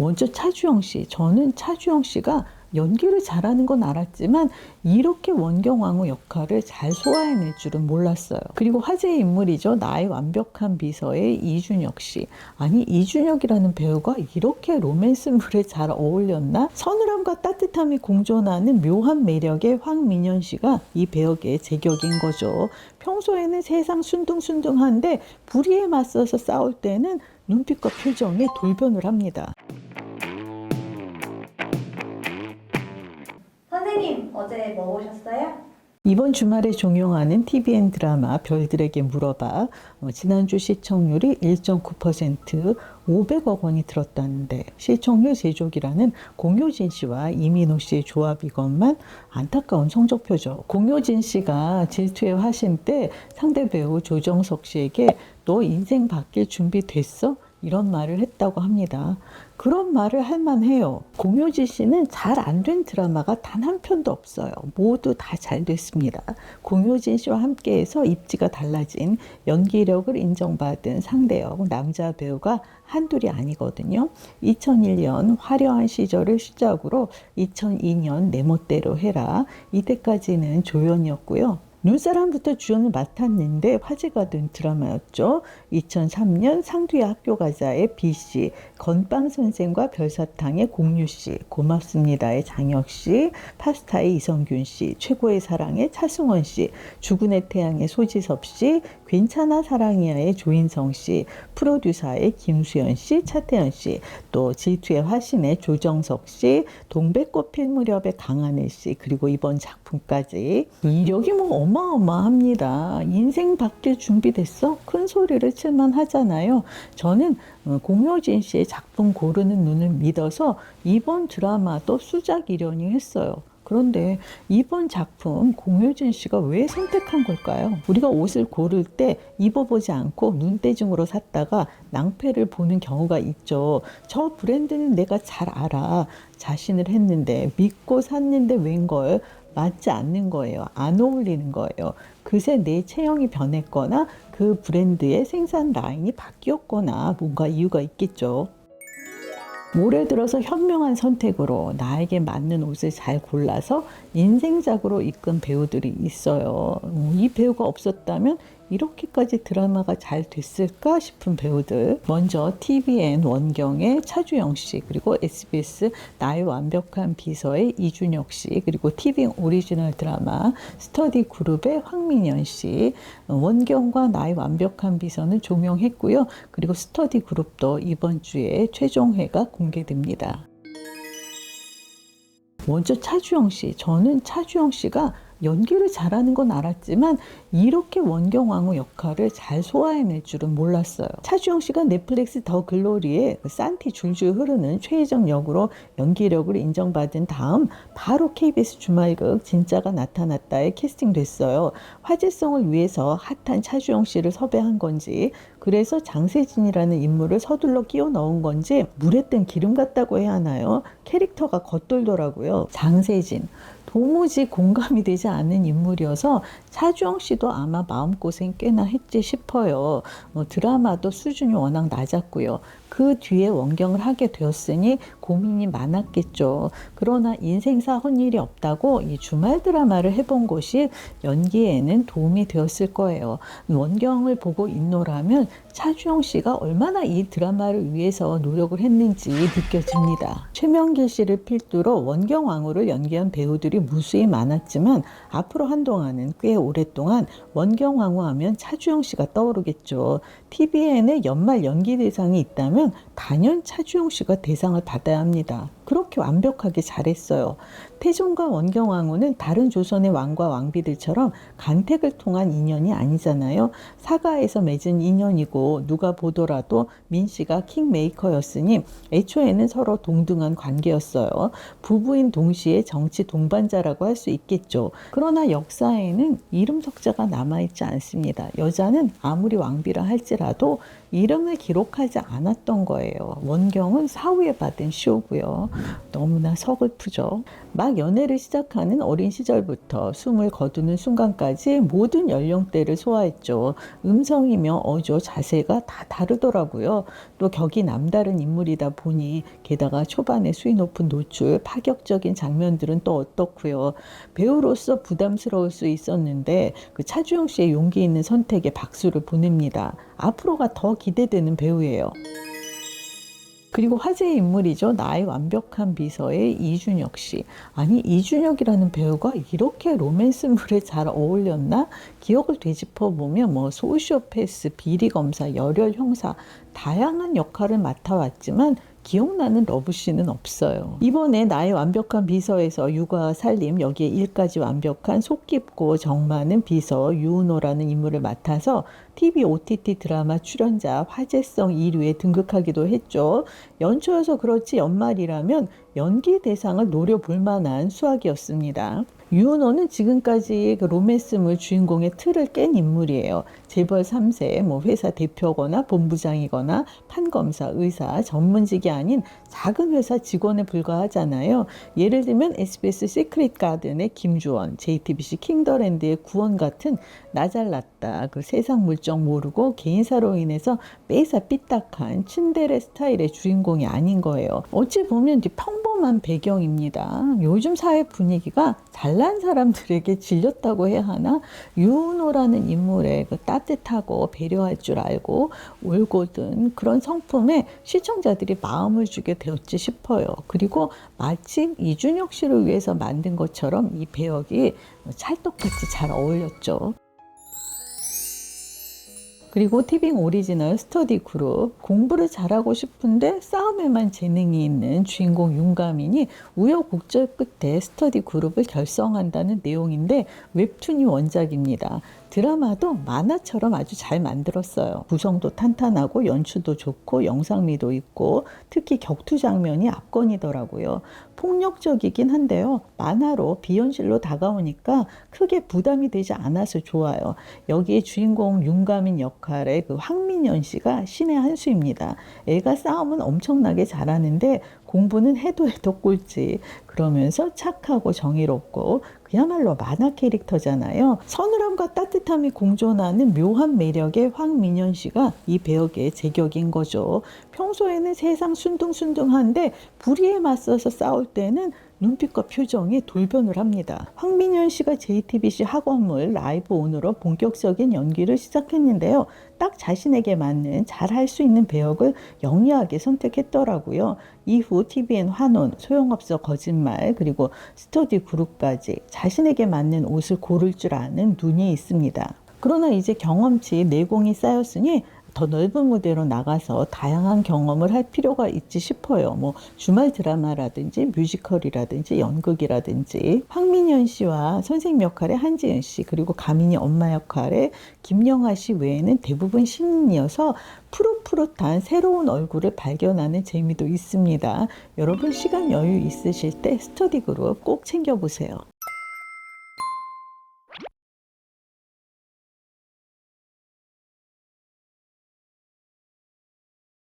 먼저 차주영 씨, 저는 차주영 씨가 연기를 잘하는 건 알았지만 이렇게 원경왕후 역할을 잘 소화해낼 줄은 몰랐어요. 그리고 화제의 인물이죠. 나의 완벽한 비서의 이준혁 씨. 아니 이준혁이라는 배우가 이렇게 로맨스물에 잘 어울렸나? 서늘함과 따뜻함이 공존하는 묘한 매력의 황민현 씨가 이 배역의 제격인 거죠. 평소에는 세상 순둥순둥한데 불의에 맞서서 싸울 때는 눈빛과 표정에 돌변을 합니다. 선생님 어제 뭐 보셨어요? 이번 주말에 종영하는 TVN 드라마 별들에게 물어봐 어, 지난주 시청률이 1.9% 500억 원이 들었다는데 시청률 제조기라는 공효진 씨와 이민호 씨의 조합이건만 안타까운 성적표죠. 공효진 씨가 질투의 화신 때 상대 배우 조정석 씨에게 너 인생 바뀔 준비 됐어? 이런 말을 했다고 합니다. 그런 말을 할 만해요. 공효진 씨는 잘 안 된 드라마가 단 한 편도 없어요. 모두 다 잘 됐습니다. 공효진 씨와 함께해서 입지가 달라진 연기력을 인정받은 상대역 남자 배우가 한둘이 아니거든요. 2001년 화려한 시절을 시작으로 2002년 내 멋대로 해라. 이때까지는 조연이었고요. 눈사람부터 주연을 맡았는데 화제가 된 드라마였죠. 2003년 상두의 학교 가자의 B씨, 건빵 선생과 별사탕의 공유 씨, 고맙습니다의 장혁 씨, 파스타의 이성균 씨, 최고의 사랑의 차승원 씨, 죽은의 태양의 소지섭 씨, 괜찮아 사랑이야의 조인성 씨, 프로듀서의 김수현 씨, 차태현 씨, 또 질투의 화신의 조정석 씨, 동백꽃 필 무렵의 강하늘 씨, 그리고 이번 작품까지 이력이 뭐 어마어마합니다. 인생 바뀔 준비됐어? 큰 소리를 칠만 하잖아요. 저는 어, 공효진 씨의 작품 고르는 눈을 믿어서 이번 드라마도 수작 일연이 했어요. 그런데 이번 작품 공효진 씨가 왜 선택한 걸까요? 우리가 옷을 고를 때 입어보지 않고 눈대중으로 샀다가 낭패를 보는 경우가 있죠. 저 브랜드는 내가 잘 알아. 자신을 했는데 믿고 샀는데 웬걸 맞지 않는 거예요. 안 어울리는 거예요. 그새 내 체형이 변했거나 그 브랜드의 생산 라인이 바뀌었거나 뭔가 이유가 있겠죠. 올해 들어서 현명한 선택으로 나에게 맞는 옷을 잘 골라서 인생작으로 이끈 배우들이 있어요. 음, 이 배우가 없었다면 이렇게까지 드라마가 잘 됐을까 싶은 배우들. 먼저 TVN 원경의 차주영 씨, 그리고 SBS 나의 완벽한 비서의 이준혁 씨, 그리고 TVN 오리지널 드라마 스터디 그룹의 황민현 씨. 어, 원경과 나의 완벽한 비서는 종영했고요. 그리고 스터디 그룹도 이번 주에 최종회가 공개됩니다. 먼저 차주영 씨, 저는 차주영 씨가 연기를 잘하는 건 알았지만 이렇게 원경왕후 역할을 잘 소화해낼 줄은 몰랐어요. 차주영 씨가 넷플릭스 더 글로리에 그 산티 줄줄 흐르는 최혜정 역으로 연기력을 인정받은 다음 바로 KBS 주말극 진짜가 나타났다에 캐스팅됐어요. 화제성을 위해서 핫한 차주영 씨를 섭외한 건지 그래서 장세진이라는 인물을 서둘러 끼워 넣은 건지 물에 뜬 기름 같다고 해야 하나요? 캐릭터가 겉돌더라고요. 장세진. 도무지 공감이 되지 않는 인물이어서 차주영 씨도 아마 마음고생 꽤나 했지 싶어요. 뭐 드라마도 수준이 워낙 낮았고요. 그 뒤에 원경을 하게 되었으니 고민이 많았겠죠. 그러나 인생사 헛일이 없다고 이 주말 드라마를 해본 것이 연기에는 도움이 되었을 거예요. 원경을 보고 인노라면 차주영 씨가 얼마나 이 드라마를 위해서 노력을 했는지 느껴집니다. 최명길 씨를 필두로 원경왕후를 연기한 배우들이 무수히 많았지만 앞으로 한동안은 꽤 오랫동안 원경왕후 하면 차주영 씨가 떠오르겠죠. TVN에 연말 연기 대상이 있다면 단연 차주영 씨가 대상을 받아야 합니다. 그렇게 완벽하게 잘했어요. 태종과 원경왕후는 다른 조선의 왕과 왕비들처럼 간택을 통한 인연이 아니잖아요. 사가에서 맺은 인연이고 누가 보더라도 민 씨가 킹메이커였으니 애초에는 서로 동등한 관계였어요. 부부인 동시에 정치 동반자라고 할 수 있겠죠. 그러나 역사에는 이름 석자가 남아있지 않습니다. 여자는 아무리 왕비라 할지라도 이름을 기록하지 않았던 거예요. 원경은 사후에 받은 쇼고요. 너무나 서글프죠. 막 연애를 시작하는 어린 시절부터 숨을 거두는 순간까지 모든 연령대를 소화했죠. 음성이며 어조, 자세가 다 다르더라고요. 또 격이 남다른 인물이다 보니 게다가 초반에 수위 높은 노출, 파격적인 장면들은 또 어떻고요. 배우로서 부담스러울 수 있었는데 그 차주영 씨의 용기 있는 선택에 박수를 보냅니다. 앞으로가 더 기대되는 배우예요. 그리고 화제의 인물이죠. 나의 완벽한 비서의 이준혁 씨. 아니, 이준혁이라는 배우가 이렇게 로맨스물에 잘 어울렸나? 기억을 되짚어 보면 뭐 소시오패스, 비리 검사, 열혈 형사, 다양한 역할을 맡아왔지만 기억나는 러브씬은 없어요. 이번에 나의 완벽한 비서에서 육아와 살림, 여기에 일까지 완벽한 속 깊고 정 많은 비서 유은호라는 인물을 맡아서 TV OTT 드라마 출연자 화제성 1위에 등극하기도 했죠. 연초여서 그렇지 연말이라면 연기 대상을 노려볼 만한 수학이었습니다. 유은호는 지금까지 그 로맨스물 주인공의 틀을 깬 인물이에요. 재벌 3세, 뭐 회사 대표거나 본부장이거나 판검사, 의사, 전문직이 아닌 작은 회사 직원에 불과하잖아요. 예를 들면 SBS 시크릿 가든의 김주원, JTBC 킹더랜드의 구원 같은 나 잘났다, 그 세상 물정 모르고 개인사로 인해서 매사 삐딱한 츤데레 스타일의 주인공이 아닌 거예요. 어찌 보면 평범 한 배경입니다. 요즘 사회 분위기가 잘난 사람들에게 질렸다고 해야 하나? 유은호라는 인물의 그 따뜻하고 배려할 줄 알고 올곧은 그런 성품에 시청자들이 마음을 주게 되었지 싶어요. 그리고 마치 이준혁 씨를 위해서 만든 것처럼 이 배역이 찰떡같이 잘 어울렸죠. 그리고 티빙 오리지널 스터디 그룹 공부를 잘하고 싶은데 싸움에만 재능이 있는 주인공 윤가민이 우여곡절 끝에 스터디 그룹을 결성한다는 내용인데 웹툰이 원작입니다. 드라마도 만화처럼 아주 잘 만들었어요. 구성도 탄탄하고 연출도 좋고 영상미도 있고 특히 격투 장면이 압권이더라고요. 폭력적이긴 한데요. 만화로 비현실로 다가오니까 크게 부담이 되지 않아서 좋아요. 여기에 주인공 윤가민 역할의 그 황민연 씨가 신의 한 수입니다. 애가 싸움은 엄청나게 잘하는데 공부는 해도 해도 꼴찌. 그러면서 착하고 정의롭고 그야말로 만화 캐릭터잖아요. 서늘함과 따뜻함이 공존하는 묘한 매력의 황민현 씨가 이 배역의 제격인 거죠. 평소에는 세상 순둥순둥한데 불의에 맞서서 싸울 때는 눈빛과 표정이 돌변을 합니다. 황민현 씨가 JTBC 학원물 라이브 온으로 본격적인 연기를 시작했는데요. 딱 자신에게 맞는 잘 할 수 있는 배역을 영리하게 선택했더라고요. 이후 TVN 환원, 소용없어 거짓말, 그리고 스터디 그룹까지 자신에게 맞는 옷을 고를 줄 아는 눈이 있습니다. 그러나 이제 경험치, 내공이 쌓였으니 더 넓은 무대로 나가서 다양한 경험을 할 필요가 있지 싶어요. 뭐 주말 드라마라든지 뮤지컬이라든지 연극이라든지 황민현 씨와 선생님 역할의 한지은 씨 그리고 가민이 엄마 역할의 김영하 씨 외에는 대부분 신인이어서 푸릇푸릇한 새로운 얼굴을 발견하는 재미도 있습니다. 여러분 시간 여유 있으실 때 스터디 그룹 꼭 챙겨보세요.